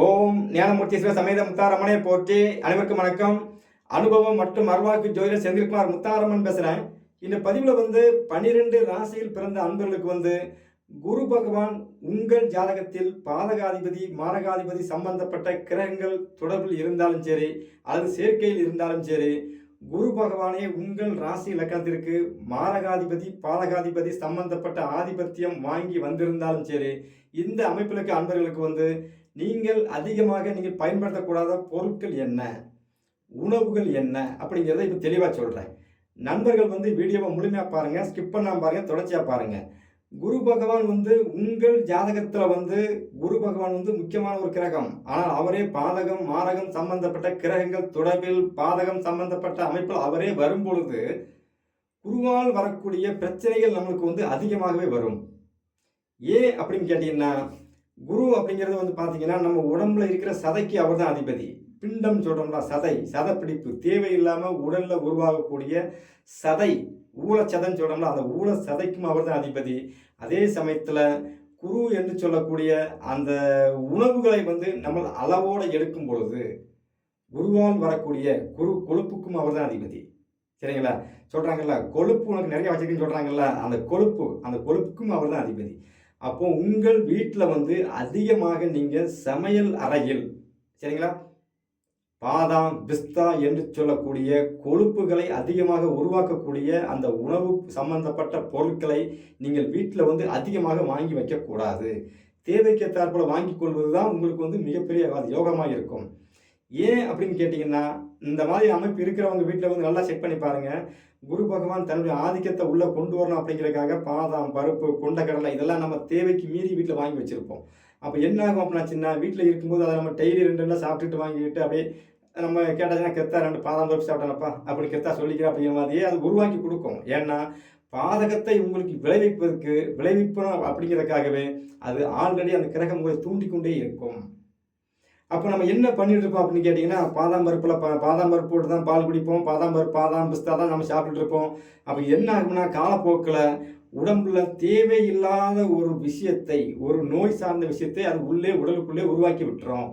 ஓம் ஞானமூர்த்தீஸ்வர சமேத முத்தாரம்மனை போற்றி அனைவருக்கும் வணக்கம். அனுபவம் மற்றும் அருவாக்கு ஜோதிடர் செந்தில்குமார் முத்தாரம்மன் பேசுகிறேன் இந்த பதிவில் வந்து பன்னிரெண்டு ராசியில் பிறந்த அன்பர்களுக்கு வந்து குரு பகவான் உங்கள் ஜாதகத்தில் பாதகாதிபதி மாரகாதிபதி சம்பந்தப்பட்ட கிரகங்கள் தொடர்பில் இருந்தாலும் சரி அல்லது சேர்க்கையில் இருந்தாலும் சரி குரு பகவானே உங்கள் ராசி இலக்கணத்திற்கு மாரகாதிபதி பாதகாதிபதி சம்பந்தப்பட்ட ஆதிபத்தியம் வாங்கி வந்திருந்தாலும் சரி இந்த அமைப்பிலுக்கு அன்பர்களுக்கு வந்து நீங்கள் அதிகமாக நீங்கள் பயன்படுத்தக்கூடாத பொருட்கள் என்ன? உணவுகள் என்ன? அப்படிங்கிறத இப்போ தெளிவாக சொல்கிறேன் நண்பர்கள் வந்து வீடியோவை முழுமையாக பாருங்கள் ஸ்கிப் பண்ணாமல் பாருங்கள் தொடர்ச்சியாக பாருங்கள் குரு பகவான் வந்து உங்கள் ஜாதகத்தில் வந்து குரு பகவான் வந்து முக்கியமான ஒரு கிரகம். ஆனால் அவரே பாதகம் மாரகம் சம்பந்தப்பட்ட கிரகங்கள் தொடர்பில் பாதகம் சம்பந்தப்பட்ட அமைப்பில் அவரே வரும் பொழுது குருவால் வரக்கூடிய பிரச்சனைகள் நம்மளுக்கு வந்து அதிகமாகவே வரும். ஏன் அப்படின்னு கேட்டீங்கன்னா குரு அப்படிங்கிறது வந்து பார்த்தீங்கன்னா நம்ம உடம்புல இருக்கிற சதைக்கு அவர் தான் அதிபதி. பிண்டம் சொல்கிறோம்னா சதை. சதை பிடிப்பு தேவையில்லாமல் உடலில் உருவாகக்கூடிய சதை. ஊழச்சதைன்னு சொல்கிறோம்னா அந்த ஊழ சதைக்கும் அவர் தான் அதிபதி. அதே சமயத்தில் குரு என்று சொல்லக்கூடிய அந்த உணவுகளை வந்து நம்ம அளவோடு எடுக்கும் பொழுது குருவால் வரக்கூடிய குரு கொழுப்புக்கும் அவர் தான் அதிபதி. சரிங்களா? சொல்கிறாங்கல்ல கொழுப்பு உனக்கு நிறைய வச்சிருக்குன்னு சொல்கிறாங்கல்ல அந்த கொழுப்பு அந்த கொழுப்புக்கும் அவர் தான் அதிபதி. அப்போ உங்கள் வீட்டில் வந்து அதிகமாக நீங்கள் சமையல் அறையில் சரிங்களா? பாதாம் பிஸ்தா என்று சொல்லக்கூடிய கொழுப்புகளை அதிகமாக உருவாக்கக்கூடிய அந்த உணவு சம்பந்தப்பட்ட பொருட்களை நீங்கள் வீட்டில் வந்து அதிகமாக வாங்கி வைக்கக்கூடாது. தேவைக்கேற்றாற்போல வாங்கி கொள்வது தான் உங்களுக்கு வந்து மிகப்பெரிய அது யோகமாக இருக்கும். ஏன் அப்படின்னு கேட்டிங்கன்னா இந்த மாதிரி அமைப்பு இருக்கிறவங்க வீட்டில் வந்து நல்லா செக் பண்ணி பாருங்கள் குரு பகவான் தன்னுடைய ஆதிக்கத்தை உள்ளே கொண்டு வரணும் அப்படிங்கிறதுக்காக பாதாம் பருப்பு கொண்டக்கடலை இதெல்லாம் நம்ம தேவைக்கு மீறி வீட்டில் வாங்கி வச்சுருப்போம். அப்போ என்ன ஆகும் அப்படின்னாச்சுன்னா வீட்டில் இருக்கும்போது அதை நம்ம டெய்லி ரெண்டு ரெண்டு சாப்பிட்டுட்டு வாங்கிட்டு அப்படியே நம்ம கேட்டாச்சுன்னா கெத்தா ரெண்டு பாதாம் பருப்பு சாப்பிட்டேனப்பா அப்படி கெத்தா சொல்லிக்கிறேன் அப்படிங்கிற மாதிரியே அது உருவாக்கி கொடுக்கும். ஏன்னா பாதகத்தை உங்களுக்கு விளைவிப்பதற்கு விளைவிப்பணும் அப்படிங்கிறதுக்காகவே அது ஆல்ரெடி அந்த கிரகம் உங்களை தூண்டிக்கொண்டே இருக்கும். அப்போ நம்ம என்ன பண்ணிட்டு இருக்கோம் அப்படின்னு கேட்டிங்கன்னா பாதாம் பருப்பில் பா பாதாம் பருப்பு போட்டு தான் பால் குடிப்போம் பாதாம் பருப்பு பாதாம் பிஸ்தா தான் நம்ம சாப்பிட்டுட்டு இருப்போம் அப்போ என்ன ஆகும்னா காலப்போக்கில் உடம்புல தேவையில்லாத ஒரு விஷயத்தை ஒரு நோய் சார்ந்த விஷயத்தை அது உள்ளே உடலுக்குள்ளே உருவாக்கி விட்டுரும்.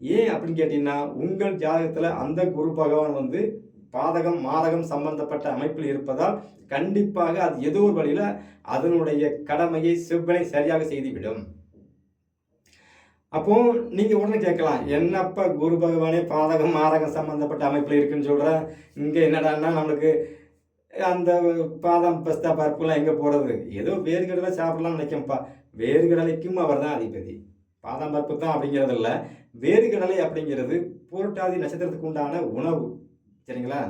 ஏன் அப்படின்னு கேட்டிங்கன்னா உங்கள் ஜாதகத்தில் அந்த குரு பகவான் வந்து பாதகம் மாதகம் சம்பந்தப்பட்ட அமைப்பில் இருப்பதால் கண்டிப்பாக அது ஏதோ ஒரு வழியில் அதனுடைய கடமையை செவ்வனை சரியாக செய்துவிடும். அப்போ நீங்கள் உடனே கேட்கலாம் என்னப்பா குரு பகவானே பாதகம் மாதகம் சம்பந்தப்பட்ட அமைப்பில் இருக்குன்னு சொல்கிற இங்கே என்னடான்னா நம்மளுக்கு அந்த பாதாம் பஸ்தா பருப்புலாம் எங்கே போகிறது ஏதோ வேர்கடலை சாப்பிடலாம்னு நினைக்கேன்ப்பா வேர்கடலைக்கும் அவர் தான் அதிபதி. பாதாம் பருப்பு தான் அப்படிங்கிறது இல்லை. வேர்கடலை அப்படிங்கிறது புரட்டாதி நட்சத்திரத்துக்கு உண்டான உணவு. சரிங்களா?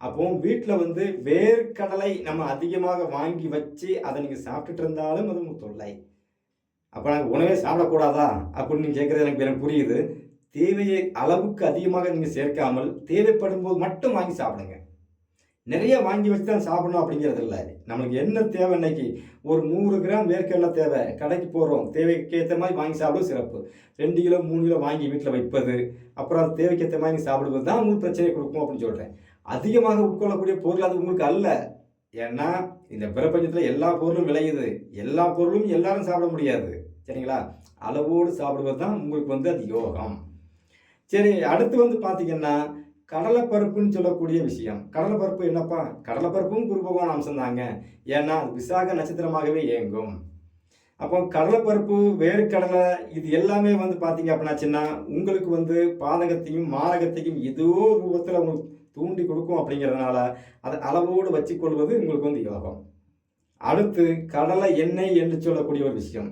அப்போ வீட்டில் வந்து வேர்க்கடலை நம்ம அதிகமாக வாங்கி வச்சு அதை நீங்கள் சாப்பிட்டுட்டு இருந்தாலும் அது தொல்லை. அப்போ நாங்கள் உணவே சாப்பிடக்கூடாதா? அப்படின்னு நீங்கள் கேட்குறது எனக்கு எனக்கு புரியுது. தேவையை அளவுக்கு அதிகமாக நீங்கள் சேர்க்காமல் தேவைப்படும் போது மட்டும் வாங்கி சாப்பிடுங்க. நிறைய வாங்கி வச்சு தான் சாப்பிடணும் அப்படிங்கிறது இல்லை. நம்மளுக்கு என்ன தேவை இன்னைக்கு? ஒரு நூறு கிராம் வேர்க்கடலை தேவை? கடைக்கு போகிறோம் தேவைக்கு ஏற்ற மாதிரி வாங்கி சாப்பிடுவது சிறப்பு. ரெண்டு கிலோ மூணு கிலோ வாங்கி வீட்டில் வைப்பது அப்புறம் அது தேவைக்கு ஏற்ற மாதிரி சாப்பிடுவது தான் உங்களுக்கு பிரச்சனை கொடுக்கும் அப்படின்னு சொல்கிறேன் அதிகமாக உட்கொள்ளக்கூடிய பொருள் அது உங்களுக்கு அல்ல. ஏன்னா இந்த பிரபஞ்சத்தில் எல்லா பொருளும் விளையுது. எல்லா பொருளும் எல்லாரும் சாப்பிட முடியாது. சரிங்களா? அளவோடு சாப்பிடுவது தான் உங்களுக்கு வந்து அது யோகம். சரி அடுத்து வந்து பார்த்தீங்கன்னா கடலைப்பருப்புன்னு சொல்லக்கூடிய விஷயம். கடலைப்பருப்பு என்னப்பா? கடலைப்பருப்பும் குரு பகவான் அம்சம் தாங்க ஏன்னா அது விசாக நட்சத்திரமாகவே இயங்கும். அப்போ கடலைப்பருப்பு வேர்க்கடலை இது எல்லாமே வந்து பார்த்தீங்க அப்படின்னாச்சுன்னா உங்களுக்கு வந்து பாதகத்தையும் மாரகத்தையும் ஏதோ ரூபத்தில் உங்களுக்கு தூண்டி கொடுக்கும் அப்படிங்கிறதுனால அதை அளவோடு வச்சுக்கொள்வது உங்களுக்கு வந்து யோகம். அடுத்து கடலை எண்ணெய் என்று சொல்லக்கூடிய ஒரு விஷயம்.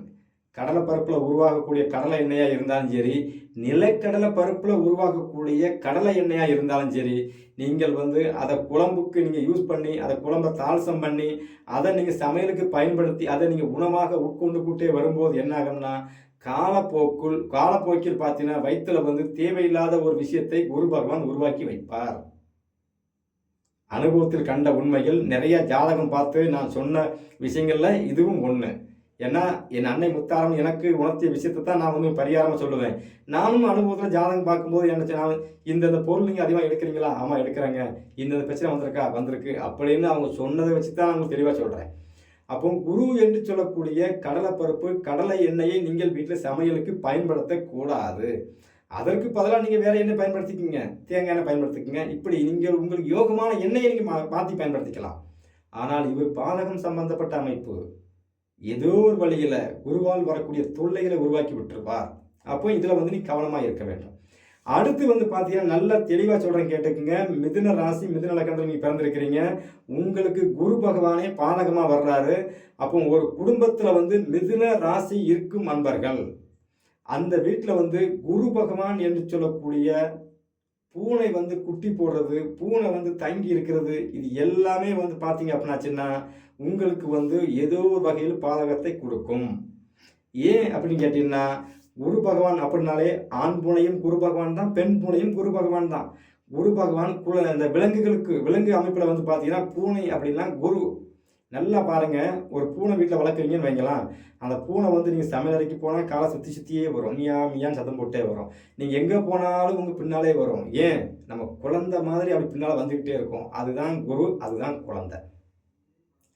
கடலை பருப்பில் உருவாகக்கூடிய கடலை எண்ணெயாக இருந்தாலும் சரி நிலக்கடலை பருப்பில் உருவாகக்கூடிய கடலை எண்ணெயாக இருந்தாலும் சரி நீங்கள் வந்து அதை குழம்புக்கு நீங்கள் யூஸ் பண்ணி அதை குழம்பை தாளசம் பண்ணி அதை நீங்கள் சமையலுக்கு பயன்படுத்தி அதை நீங்கள் உணவாக உட்கொண்டு கூட்டே வரும்போது என்ன ஆகும்னா காலப்போக்குள் காலப்போக்கில் பார்த்தீங்கன்னா வயிற்றில் வந்து தேவையில்லாத ஒரு விஷயத்தை குரு பகவான் உருவாக்கி வைப்பார். அனுபவத்தில் கண்ட உண்மைகள் நிறைய ஜாதகம் பார்த்து நான் சொன்ன விஷயங்களில் இதுவும் ஒன்று ஏன்னா என் அன்னை முத்தாரம் எனக்கு உணர்த்திய விஷயத்தை தான் நான் வந்து பரிகாரமாக சொல்லுவேன். நானும் அனுபவத்தில் ஜாதகம் பார்க்கும்போது என்ன நான் இந்த இந்த பொருள் நீங்கள் அதிகமாக எடுக்கிறீங்களா? ஆமாம் எடுக்கிறாங்க. இந்த பிரச்சனை வந்திருக்கா? வந்திருக்கு. அப்படின்னு அவங்க சொன்னதை வச்சு தான் நான் தெளிவாக சொல்கிறேன் அப்போ குரு என்று சொல்லக்கூடிய கடலைப்பருப்பு கடலை எண்ணெயை நீங்கள் வீட்டில் சமையலுக்கு பயன்படுத்தக்கூடாது. அதற்கு பதிலாக நீங்கள் வேறு எண்ணெய் பயன்படுத்திக்கிங்க. தேங்காய் எண்ணெய் பயன்படுத்திக்கங்க. இப்படி நீங்கள் உங்களுக்கு யோகமான எண்ணெயை நீங்கள் மா மாற்றி பயன்படுத்திக்கலாம். ஆனால் இவர் பாதகம் சம்பந்தப்பட்ட அமைப்பு. ஏதோ ஒரு வழியில் குருவால் வரக்கூடிய தொல்லைகளை உருவாக்கி விட்டுருப்பார். அப்போ இதில் வந்து நீ கவனமாக இருக்க வேண்டும். அடுத்து வந்து பார்த்தீங்கன்னா நல்லா தெளிவாக சொல்கிறேன் கேட்டுக்குங்க. மிதுன ராசி மிதுன லக்கணத்தில் நீங்கள் பிறந்திருக்கிறீங்க. உங்களுக்கு குரு பகவானே பாதகமாக வர்றாரு. அப்போ ஒரு குடும்பத்தில் வந்து மிதுன ராசி இருக்கும் அன்பர்கள். அந்த வீட்டில் வந்து குரு பகவான் என்று சொல்லக்கூடிய பூனை வந்து குட்டி போடுறது பூனை வந்து தங்கி இருக்கிறது இது எல்லாமே வந்து பார்த்தீங்க அப்படின்னாச்சுன்னா உங்களுக்கு வந்து ஏதோ ஒரு வகையில் பாதகத்தை கொடுக்கும். ஏன் அப்படின்னு கேட்டிங்கன்னா குரு பகவான் அப்படின்னாலே ஆண் பூனையும் குரு பகவான் தான் பெண் பூனையும் குரு பகவான் தான். குரு பகவான் குல இந்த விலங்குகளுக்கு விலங்கு அமைப்பில் வந்து பார்த்தீங்கன்னா பூனை அப்படின்னா குரு. நல்லா பாருங்கள் ஒரு பூனை வீட்டில் வளர்க்குறீங்கன்னு வைங்களாம் அந்த பூனை வந்து நீங்கள் சமையலறைக்கு போனால் காலை சுற்றி சுற்றியே வரும். மியா மியான்னு சத்தம் போட்டே வரும். நீங்கள் எங்கே போனாலும் உங்கள் பின்னாலே வரும். ஏன்? நம்ம குழந்த மாதிரி அப்படி பின்னால் வந்துக்கிட்டே இருக்கும். அதுதான் குரு அதுதான் குழந்தை.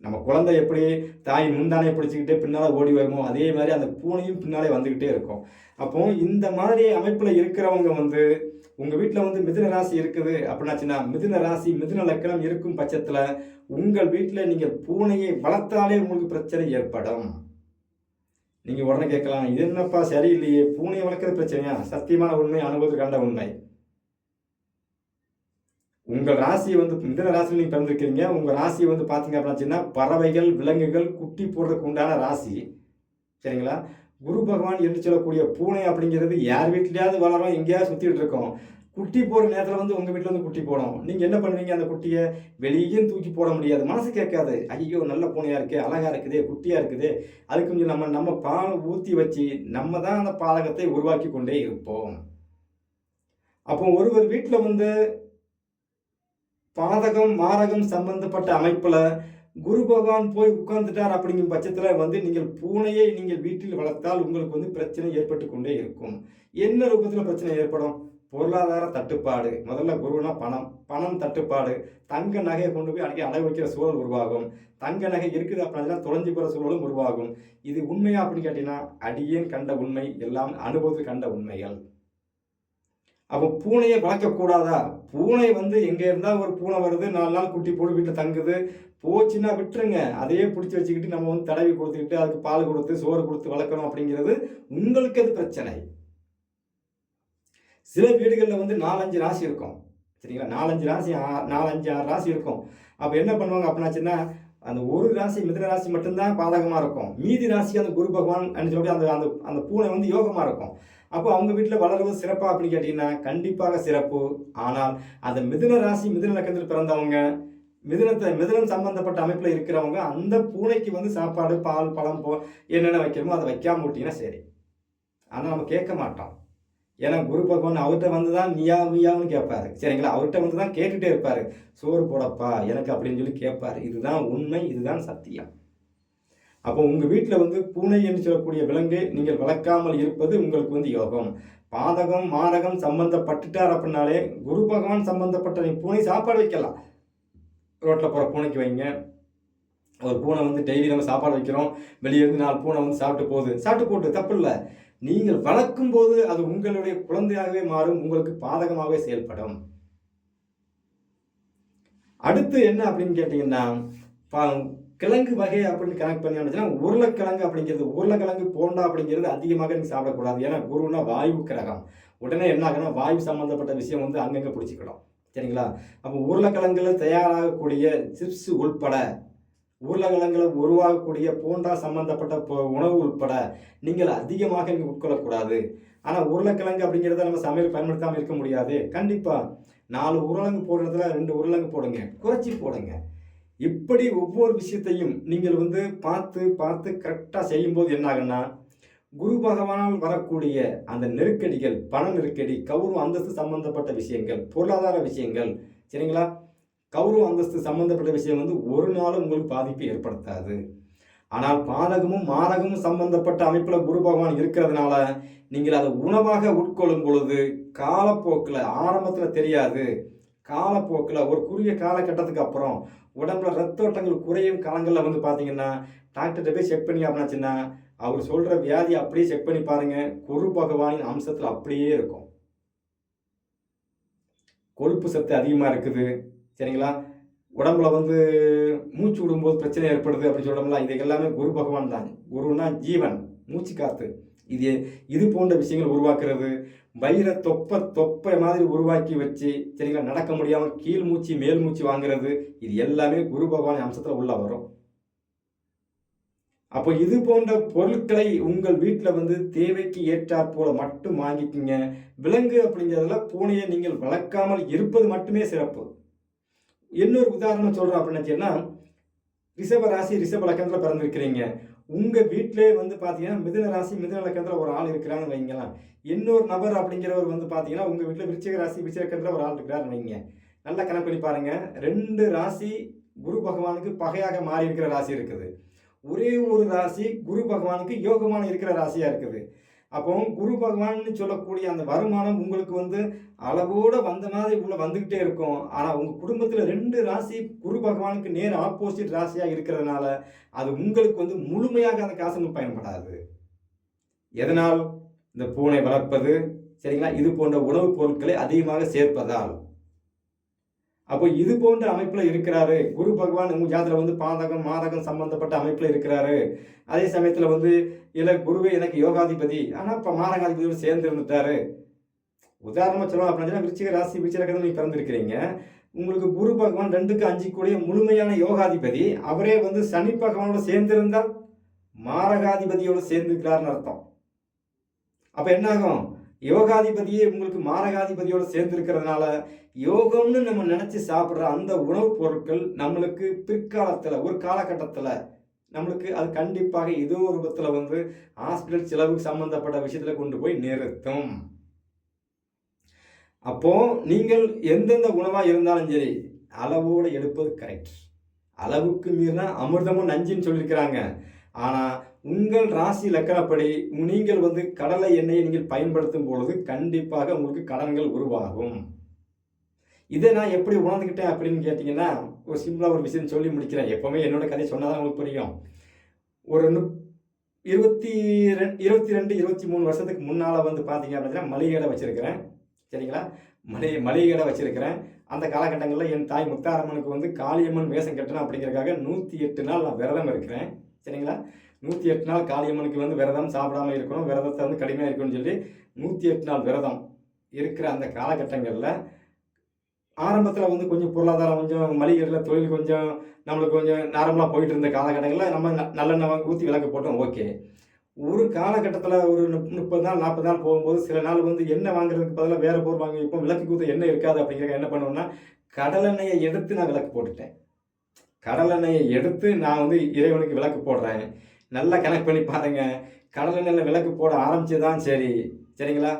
நம்ம குழந்தை எப்படி தாய் முந்தானே பிடிச்சிக்கிட்டே பின்னால் ஓடி வருமோ அதே மாதிரி அந்த பூனையும் பின்னாலே வந்துக்கிட்டே இருக்கும். அப்போ இந்த மாதிரி அமைப்பில் இருக்கிறவங்க வந்து உங்கள் வீட்டில் வந்து மிதுன ராசி இருக்குது அப்படின்னாச்சுன்னா மிதுன ராசி மிதுன லக்கணம் இருக்கும் பட்சத்தில் உங்கள் வீட்டில் நீங்கள் பூனையை வளர்த்தாலே உங்களுக்கு பிரச்சனை ஏற்படும். நீங்கள் உடனே கேட்கலாம் இது என்னப்பா சரியில்லையே பூனையை வளர்க்குறது பிரச்சனையா? சத்தியமான உண்மை அனுபவத்தில் கண்ட உண்மை. உங்கள் ராசியை வந்து மிதன ராசியில் நீங்கள் பிறந்திருக்கிறீங்க. உங்கள் ராசியை வந்து பார்த்தீங்க அப்படின்னா பறவைகள் விலங்குகள் குட்டி போடுறதுக்கு உண்டான ராசி. சரிங்களா? குரு பகவான் என்று சொல்லக்கூடிய பூனை அப்படிங்கிறது யார் வீட்லையாவது வளரும் எங்கேயாவது சுற்றிட்டு இருக்கோம். குட்டி போடுற நேரத்தில் வந்து உங்கள் வீட்டில் வந்து குட்டி போடும். நீங்கள் என்ன பண்ணுவீங்க அந்த குட்டியை? வெளியும் தூக்கி போட முடியாது. மனசு கேட்காது. ஐயோ நல்ல பூனையாக இருக்குது அழகாக இருக்குது குட்டியாக இருக்குது. அதுக்கு கொஞ்சம் நம்ம நம்ம பால் ஊற்றி வச்சு நம்ம தான் அந்த பாலகத்தை உருவாக்கி கொண்டே இருப்போம். அப்போ ஒருவர் வீட்டில் வந்து பாதகம் மாரகம் சம்பந்தப்பட்ட அமைப்பில் குரு பகவான் போய் உட்கார்ந்துட்டார் அப்படிங்கும் பட்சத்தில் வந்து நீங்கள் பூனையை நீங்கள் வீட்டில் வளர்த்தால் உங்களுக்கு வந்து பிரச்சனை ஏற்பட்டு கொண்டே இருக்கும். என்ன ரூபத்தில் பிரச்சனை ஏற்படும்? பொருளாதார தட்டுப்பாடு. முதல்ல குருனா பணம். பணம் தட்டுப்பாடு. தங்க நகையை கொண்டு போய் அன்றைக்கி அடகு வைக்கிற சூழல் உருவாகும். தங்க நகை இருக்குது அப்படின்னா தொலைஞ்சு போகிற சூழலும் உருவாகும். இது உண்மையா அப்படின்னு கேட்டீங்கன்னா அடியேன் கண்ட உண்மை எல்லாம் அனுபவத்தில் கண்ட உண்மைகள். அப்போ பூனையை வளர்க்கக்கூடாதா? பூனை வந்து எங்கே இருந்தால் ஒரு பூனை வருது நாலு நாள் குட்டி போட்டு வீட்டில் தங்குது. போச்சுன்னா விட்டுருங்க. அதையே பிடிச்சி வச்சுக்கிட்டு நம்ம வந்து தடவி கொடுத்துக்கிட்டு அதுக்கு பால் கொடுத்து சோறு கொடுத்து வளர்க்கணும் அப்படிங்கிறது உங்களுக்கு அது பிரச்சனை? சில வீடுகளில் வந்து நாலஞ்சு ராசி இருக்கும். சரிங்களா? நாலஞ்சு ராசி நாலஞ்சு ஆறு ராசி இருக்கும். அப்போ என்ன பண்ணுவாங்க அப்படின்னாச்சுன்னா அந்த ஒரு ராசி மிதன ராசி மட்டும்தான் பாதகமாக இருக்கும். மீதி ராசி அந்த குரு பகவான் சொல்லி அந்த அந்த அந்த பூனை வந்து யோகமாக இருக்கும். அப்போ அவங்க வீட்டில் வளர்வது சிறப்பாக அப்படின்னு கேட்டிங்கன்னா கண்டிப்பாக சிறப்பு. ஆனால் அந்த மிதுன ராசி மிதுன நக்கத்தில் பிறந்தவங்க மிதுனத்தை மிதுனம் சம்பந்தப்பட்ட அமைப்பில் இருக்கிறவங்க அந்த பூனைக்கு வந்து சாப்பாடு பால் பழம் போ என்னென்ன வைக்கணுமோ அதை வைக்காம விட்டிங்கன்னா சரி. ஆனால் நம்ம கேட்க மாட்டோம். ஏன்னா குரு பகவான் அவர்கிட்ட வந்து தான் மியா மியாவுன்னு கேட்பாரு. சரிங்களா? அவர்கிட்ட வந்து தான் கேட்டுகிட்டே இருப்பார். சோறு போடப்பா எனக்கு அப்படின்னு சொல்லி கேட்பார். இதுதான் உண்மை இதுதான் சத்தியம். அப்போ உங்கள் வீட்டில் வந்து பூனை என்று சொல்லக்கூடிய விலங்கை நீங்கள் வளர்க்காமல் இருப்பது உங்களுக்கு வந்து யோகம். பாதகம் மாரகம் சம்பந்தப்பட்டுட்டார் அப்படின்னாலே குரு பகவான் சம்பந்தப்பட்ட நீ பூனை சாப்பாடு வைக்கலாம். ரோட்டில் போகிற பூனைக்கு வைங்க. ஒரு பூனை வந்து டெய்லி நம்ம சாப்பாடு வைக்கிறோம். வெளியே இருந்து நாலு பூனை வந்து சாப்பிட்டு போகுது. சாப்பிட்டு போட்டு தப்பு இல்லை. நீங்கள் வளர்க்கும் போது அது உங்களுடைய குழந்தையாகவே மாறும். உங்களுக்கு பாதகமாகவே செயல்படும். அடுத்து என்ன அப்படின்னு கேட்டிங்கன்னா கிழங்கு வகை அப்படின்னு கனெக்ட் பண்ணி உருளைக்கிழங்கு அப்படிங்கிறது உருளைக்கிழங்கு போண்டா அப்படிங்கிறது அதிகமாக நீங்கள் சாப்பிடக்கூடாது. ஏன்னா குருன்னா வாயு கிரகம். உடனே என்ன ஆகுனா வாயு சம்மந்தப்பட்ட விஷயம் வந்து அங்கங்கே பிடிச்சிக்கிடும். சரிங்களா? அப்போ உருளைக்கிழங்குல தயாராகக்கூடிய சிப்ஸ் உள்பட உருளைக்கிழங்குல உருவாகக்கூடிய போண்டா சம்மந்தப்பட்ட உணவு உள்பட நீங்கள் அதிகமாக இங்கே உட்கொள்ளக்கூடாது. ஆனால் உருளைக்கிழங்கு அப்படிங்கிறத நம்ம சமையல் பயன்படுத்தாமல் இருக்க முடியாது. கண்டிப்பாக நாலு உருளைங்க போடுறதுல ரெண்டு உருளங்கு போடுங்க. குறைச்சி போடுங்க. இப்படி ஒவ்வொரு விஷயத்தையும் நீங்கள் வந்து பார்த்து பார்த்து கரெக்டாக செய்யும்போது என்ன ஆகுன்னா குரு பகவானால் வரக்கூடிய அந்த நெருக்கடிகள் பண நெருக்கடி கௌரவ அந்தஸ்து சம்பந்தப்பட்ட விஷயங்கள் பொருளாதார விஷயங்கள் சரிங்களா? கௌரவ அந்தஸ்து சம்பந்தப்பட்ட விஷயம் வந்து ஒரு நாளும் உங்களுக்கு பாதிப்பு ஏற்படுத்தாது. ஆனால் பாதகமும் மாதகமும் சம்பந்தப்பட்ட அமைப்பில் குரு பகவான் இருக்கிறதுனால நீங்கள் அதை உணவாக உட்கொள்ளும் பொழுது காலப்போக்கில் ஆரம்பத்தில் தெரியாது. காலப்போக்கில் ஒரு குறுகிய காலகட்டத்துக்கு அப்புறம் உடம்புல ரத்த ஓட்டங்கள் குறையும் காலங்களில் வந்து பார்த்தீங்கன்னா டாக்டர்கிட்ட போய் செக் பண்ணி அப்படின்னாச்சுன்னா அவர் சொல்கிற வியாதி அப்படியே செக் பண்ணி பாருங்கள் குரு பகவானின் அம்சத்தில் அப்படியே இருக்கும். கொழுப்பு சத்து அதிகமாக இருக்குது. சரிங்களா? உடம்புல வந்து மூச்சு விடும்போது பிரச்சனை ஏற்படுது அப்படின்னு சொல்கிறோம்ல இது எல்லாமே குரு பகவான் தான். குருன்னா ஜீவன் மூச்சு காற்று இது இது போன்ற விஷயங்கள் உருவாக்குறது. வயிறை தொப்ப தொப்பை மாதிரி உருவாக்கி வச்சு சரிங்களா நடக்க முடியாமல் கீழ் மூச்சு மேல் மூச்சு வாங்குறது இது எல்லாமே குரு பகவான் அம்சத்தில் உள்ள வரும். அப்போ இது போன்ற பொருட்களை உங்கள் வீட்டில் வந்து தேவைக்கு ஏற்றாற் போல மட்டும் வாங்கிக்கிங்க. விலங்கு அப்படிங்கிறதுல பூனையை நீங்கள் வளர்க்காமல் இருப்பது மட்டுமே சிறப்பு. இன்னொரு உதாரணம் சொல்கிறோம் அப்படின்னு சொன்னால் ரிஷப ராசி ரிஷப லக்கணத்தில் பிறந்திருக்கிறீங்க. உங்கள் வீட்டிலே வந்து பார்த்தீங்கன்னா மிதுன ராசி மிதுன லக்கணத்தில் ஒரு ஆள் இருக்கிறான்னு வைங்களேன் இன்னொரு நபர் அப்படிங்கிறவர் வந்து பார்த்தீங்கன்னா உங்கள் வீட்டில் விருச்சிக ராசி விருச்சிக லக்கணத்தில் ஒரு ஆள் இருக்கிறாருன்னு வைங்க நல்லா கணக்கு பண்ணி பாருங்க. ரெண்டு ராசி குரு பகவானுக்கு பகையாக மாறி இருக்கிற ராசி இருக்குது. ஒரே ஒரு ராசி குரு பகவானுக்கு யோகமான இருக்கிற ராசியாக இருக்குது. அப்போ குரு பகவான்னு சொல்லக்கூடிய அந்த வருமானம் உங்களுக்கு வந்து அளவோடு வந்த மாதிரி உள்ள வந்துக்கிட்டே இருக்கும். ஆனால் உங்கள் குடும்பத்தில் ரெண்டு ராசி குரு பகவானுக்கு நேர் ஆப்போசிட் ராசியாக இருக்கிறதுனால அது உங்களுக்கு வந்து முழுமையாக அந்த காசு பயன்படாது. எதனால்? இந்த பூனை வளர்ப்பது சரிங்களா? இது போன்ற உணவுப் பொருட்களை அதிகமாக சேர்ப்பதால். அப்போ இது போன்ற அமைப்பில் இருக்கிறாரு. குரு பகவான் உங்கள் ஜாதத்தில் வந்து பாதகம் மாதகம் சம்பந்தப்பட்ட அமைப்பில் இருக்கிறாரு. அதே சமயத்தில் வந்து இல்லை குருவே எனக்கு யோகாதிபதி. ஆனால் இப்போ மாதகாதிபதியோடு சேர்ந்து இருந்துட்டாரு. உதாரணமாக சொல்லலாம் அப்படின்னா விருச்சிக ராசி விருச்சிரகத்தில் நீங்கள் பிறந்திருக்கிறீங்க. உங்களுக்கு குரு பகவான் ரெண்டுக்கு அஞ்சு கூடிய முழுமையான யோகாதிபதி. அவரே வந்து சனி பகவானோட சேர்ந்திருந்தால் மாரகாதிபதியோடு சேர்ந்திருக்கிறார்னு அர்த்தம். அப்போ என்னாகும்? யோகாதிபதியே உங்களுக்கு மாரகாதிபதியோடு சேர்ந்திருக்கிறதுனால யோகம்னு நம்ம நினச்சி சாப்பிட்ற அந்த உணவுப் பொருட்கள் நம்மளுக்கு பிற்காலத்தில் ஒரு காலகட்டத்தில் நம்மளுக்கு அது கண்டிப்பாக ஏதோ ஒரு விதத்தில் வந்து ஹாஸ்பிட்டல் செலவுக்கு சம்மந்தப்பட்ட விஷயத்தில் கொண்டு போய் நிறுத்தும். அப்போ நீங்கள் எந்தெந்த உணவாக இருந்தாலும் சரி அளவோடு எடுப்பது கரெக்ட் அளவுக்கு மீறினா அமிர்தமும் நஞ்சுன்னு சொல்லியிருக்கிறாங்க. ஆனால் உங்கள் ராசி லக்கணப்படி நீங்கள் வந்து கடலை எண்ணெயை நீங்கள் பயன்படுத்தும் பொழுது கண்டிப்பாக உங்களுக்கு கடன்கள் உருவாகும். இதை நான் எப்படி உணர்ந்துக்கிட்டேன் அப்படின்னு கேட்டிங்கன்னா ஒரு சிம்பிளாக ஒரு விஷயம் சொல்லி முடிக்கிறேன். எப்போவுமே என்னோட கதை சொன்னால் தான் உங்களுக்கு புரியும். ஒரு நுப் இருபத்தி ரெண்டு இருபத்தி ரெண்டு இருபத்தி மூணு வருஷத்துக்கு முன்னால் வந்து பார்த்தீங்க அப்படின்னா மளிகை கடை வச்சுருக்கிறேன். சரிங்களா? மளிகை மளிகை கடை வச்சுருக்கிறேன். அந்த காலகட்டங்களில் என் தாய் முத்தாரம்மனுக்கு வந்து காளியம்மன் வேஷம் கட்டணும் அப்படிங்கிறதுக்காக நூற்றி எட்டு நாள் நான் விரதம் இருக்கிறேன். சரிங்களா? நூற்றி எட்டு நாள் காளியம்மனுக்கு வந்து விரதம் சாப்பிடாம இருக்கணும் விரதத்தை வந்து கடுமையாக இருக்கணும்னு சொல்லி நூற்றி எட்டு நாள் விரதம் இருக்கிற அந்த காலகட்டங்களில் ஆரம்பத்தில் வந்து கொஞ்சம் பொருளாதாரம் கொஞ்சம் மளிகைகளில் தொழில் கொஞ்சம் நம்மளுக்கு கொஞ்சம் நார்மலாக போயிட்டு இருந்த காலகட்டங்களில் நம்ம ந- நல்லெண்ணெய் ஊற்றி விளக்கு போட்டோம் ஓகே. ஒரு காலகட்டத்தில் ஒரு முப்பது நாள் நாற்பது நாள் போகும்போது சில நாள் வந்து எண்ணெய் வாங்குறதுக்கு பதிலாக வேறு பொருள் வாங்கி வைப்போம் விளக்கு ஊற்ற எண்ணெய் இருக்காது அப்படிங்கிற என்ன பண்ணுவோம்னா கடலெண்ணெயை எடுத்து நான் விளக்கு போட்டுட்டேன். கடலெண்ணெயை எடுத்து நான் வந்து இறைவனுக்கு விளக்கு போடுறேன். நல்லா கனெக்ட் பண்ணி பாருங்க. கடலெண்ணெயில் விளக்கு போட ஆரம்பிச்சதான் சரி. சரிங்களா?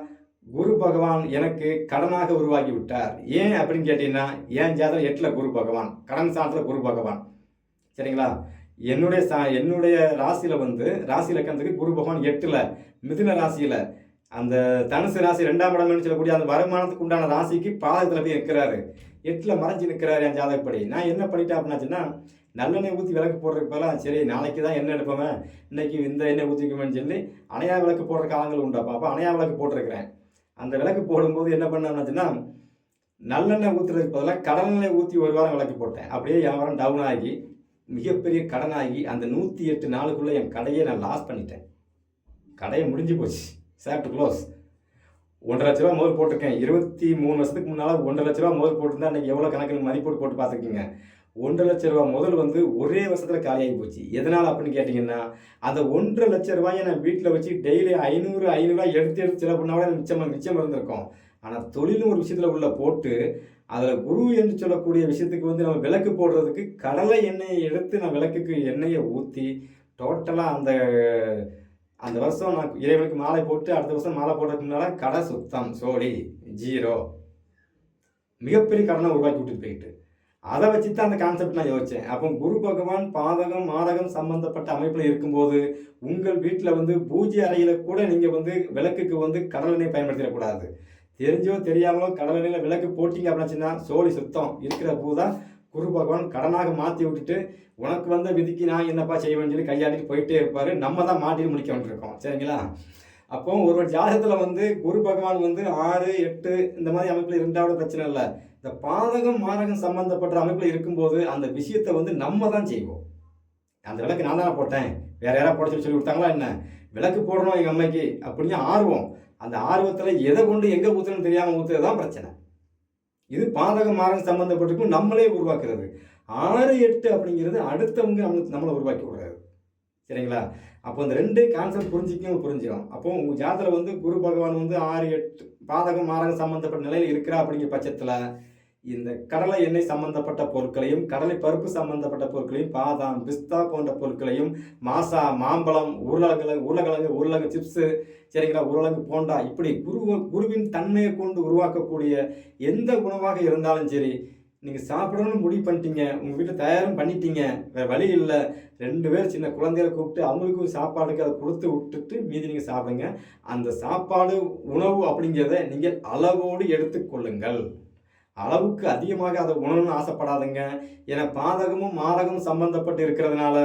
குரு பகவான் எனக்கு கடனாக உருவாக்கி விட்டார். ஏன் அப்படின்னு கேட்டிங்கன்னா ஏன் ஜாதகம் எட்டில் குரு பகவான் கடன் சாட்டில் குரு பகவான். சரிங்களா? என்னுடைய சா என்னுடைய ராசியில் வந்து ராசி லக்கணத்துக்கு குரு பகவான் எட்டில் மிதுன ராசியில். அந்த தனுசு ராசி ரெண்டாம் இடம்னு சொல்லக்கூடிய அந்த வருமானத்துக்கு உண்டான ராசிக்கு பாதத்தில் போய் நிற்கிறாரு எட்டில் மறைஞ்சு நிற்கிறாரு என் ஜாதகப்படி. நான் என்ன பண்ணிட்டேன் அப்படின்னாச்சுன்னா நல்லெண்ணெய் ஊற்றி விளக்கு போடுறதுக்கு பதிலாக சரி நாளைக்கு தான் எண்ணெய் எடுப்போமே. இன்னைக்கு இந்த எண்ணெய் ஊற்றிக்கோமேன்னு சொல்லி அணையா விளக்கு போடுற காலங்கள் உண்டாப்பா அப்போ அணையா விளக்கு போட்டிருக்கிறேன். அந்த விளக்கு போடும்போது என்ன பண்ணேன்னாச்சுன்னா நல்லெண்ணெய் ஊற்றுறதுக்கு பதிலாக கடலெண்ணெய் ஊற்றி ஒரு வாரம் விளக்கு போட்டேன். அப்படியே வியாபாரம் டவுன் ஆகி மிகப்பெரிய கடனாகி அந்த நூற்றி எட்டு நாளுக்குள்ளே என் கடையை நான் லாஸ் பண்ணிட்டேன். கடையை முடிஞ்சு போச்சு. சாப்பிட்டு க்ளோஸ் ஒன்றரை லட்ச ரூபா முதல் போட்டிருக்கேன். இருபத்தி மூணு வருஷத்துக்கு முன்னால் ஒன்றரை லட்ச ரூபா முதல் போட்டிருந்தா அன்றைக்கி எவ்வளோ கணக்கில் மதிப்போடு போட்டு பார்த்துருக்கீங்க? ஒன்றரை லட்ச ரூபா முதல் வந்து ஒரே வருஷத்தில் காலியாகி போச்சு. எதனால் அப்படின்னு கேட்டிங்கன்னா அந்த ஒன்றரை லட்ச ரூபாயை நான் வீட்டில் வச்சு டெய்லி ஐநூறு ஐநூறுரூவா எடுத்து எடுத்து செலவு பண்ணால் கூட மிச்சமாக மிச்சம் இருந்திருக்கோம். இருந்திருக்கும் ஆனால் தொழிலும் ஒரு விஷயத்தில் உள்ள போட்டு அதில் குரு என்று சொல்லக்கூடிய விஷயத்துக்கு வந்து நம்ம விளக்கு போடுறதுக்கு கடலை எண்ணெயை எடுத்து நான் விளக்குக்கு எண்ணெயை ஊற்றி டோட்டலாக அந்த அந்த வருஷம் நான் இறைவனுக்கு மாலை போட்டு அடுத்த வருஷம் மாலை போடுறதுக்கு முன்னால் கடை சுத்தம் சோழி ஜீரோ. மிகப்பெரிய கடனை உருவாக்கி விட்டுட்டு போயிட்டு. அதை வச்சு தான் அந்த கான்செப்ட் நான் யோசித்தேன் அப்போ குரு பகவான் பாதகம் மாதகம் சம்பந்தப்பட்ட அமைப்பில் இருக்கும்போது உங்கள் வீட்டில் வந்து பூஜை அறையில் கூட நீங்கள் வந்து விளக்குக்கு வந்து கடலெண்ணெய் பயன்படுத்திடக்கூடாது தெரிஞ்சோ தெரியாமலோ கடலெண்ணெயில் விளக்கு போட்டிங்க அப்படின்னா சோழி சுத்தம் இருக்கிற பூ தான் குரு பகவான் கடனாக மாற்றி விட்டுட்டு உனக்கு வந்த விதிக்கு நான் என்னப்பா செய்வேன்னு சொல்லி கையாடிட்டு போயிட்டே இருப்பார். நம்ம தான் மாட்டிட்டு முடிக்க வேண்டியிருக்கோம். சரிங்களா? அப்போ ஒரு ஜாதகத்தில் வந்து குரு பகவான் வந்து ஆறு எட்டு இந்த மாதிரி அமைப்பில் இருந்தாலும் பிரச்சனை இல்லை. இந்த பாதகம் மாரகம் சம்பந்தப்பட்ட அமைப்பில் இருக்கும்போது அந்த விஷயத்தை வந்து நம்ம தான் செய்வோம். அந்த விளக்கு நான் தானே போட்டேன். வேற யாராவது போட சொல்லி சொல்லி கொடுத்தாங்களா என்ன? விளக்கு போடணும் எங்கள் அம்மைக்கு அப்படின்னு ஆர்வம். அந்த ஆர்வத்தில் எதை கொண்டு எங்கே ஊற்றுன்னு தெரியாமல் ஊற்றுறது தான் பிரச்சனை. இது பாதகம் மாரகம் சம்மந்தப்பட்டிருக்கும் நம்மளே உருவாக்குறது. ஆறு எட்டு அப்படிங்கிறது அடுத்தவங்க நம்ம நம்மளை உருவாக்கி விடுறாரு சரிங்களா? அப்போ இந்த ரெண்டு கான்செப்ட் புரிஞ்சிக்கும் புரிஞ்சிடும் அப்போ உங்கள் ஜாதகத்தில் வந்து குரு பகவான் வந்து ஆறு எட்டு பாதகம் மாரகம் சம்பந்தப்பட்ட நிலையில் இருக்கிறா அப்படிங்கிற பட்சத்தில் இந்த கடலை எண்ணெய் சம்பந்தப்பட்ட பொருட்களையும் கடலை பருப்பு சம்பந்தப்பட்ட பொருட்களையும் பாதாம் பிஸ்தா போன்ற பொருட்களையும் மாசா மாம்பழம் உருளைக்கிழங்கு உருளைக்கிழங்கு உருளைக்கிழங்கு சிப்ஸு சரிங்களா உருளைக்கிழங்கு போண்டா இப்படி குரு குருவின் தன்மையை கொண்டு உருவாக்கக்கூடிய எந்த உணவாக இருந்தாலும் சரி நீங்கள் சாப்பிடணும்னு முடிவு பண்ணிட்டீங்க உங்கள் வீட்டில் தயாரும் பண்ணிட்டீங்க வேறு வழி இல்லை. ரெண்டு பேர் சின்ன குழந்தைகளை கூப்பிட்டு அவங்களுக்கும் சாப்பாடுக்கு அதை கொடுத்து விட்டுட்டு மீதி நீங்கள் சாப்பிடுங்க. அந்த சாப்பாடு உணவு அப்படிங்கிறத நீங்கள் அளவோடு எடுத்துக்கொள்ளுங்கள் அளவுக்கு அதிகமாக அதை உணவுன்னு ஆசைப்படாதுங்க. ஏன்னா பாதகமும் மாதகமும் சம்பந்தப்பட்டு இருக்கிறதுனால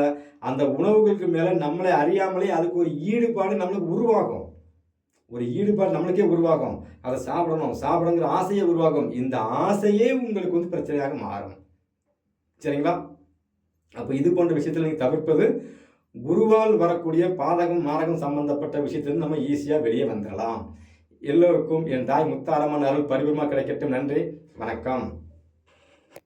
அந்த உணவுகளுக்கு மேலே நம்மளை அறியாமலே அதுக்கு ஒரு ஈடுபாடு நம்மளுக்கு உருவாகும். ஒரு ஈடுபாடு நம்மளுக்கே உருவாகும். அதை சாப்பிடணும். சாப்பிடணுங்கிற ஆசையே உருவாகும் இந்த ஆசையே உங்களுக்கு வந்து பிரச்சனையாக மாறும். சரிங்களா? அப்போ இது போன்ற விஷயத்தில் நீங்கள் தவிர்ப்பது குருவால் வரக்கூடிய பாதகம் மாரகம் சம்பந்தப்பட்ட விஷயத்திலிருந்து நம்ம ஈஸியாக வெளியே வந்துடலாம் எல்லோருக்கும் என் தாய் முத்தாரமான அருள் பரிபூர்ணமாக கிடைக்கட்டும். நன்றி. வணக்கம்.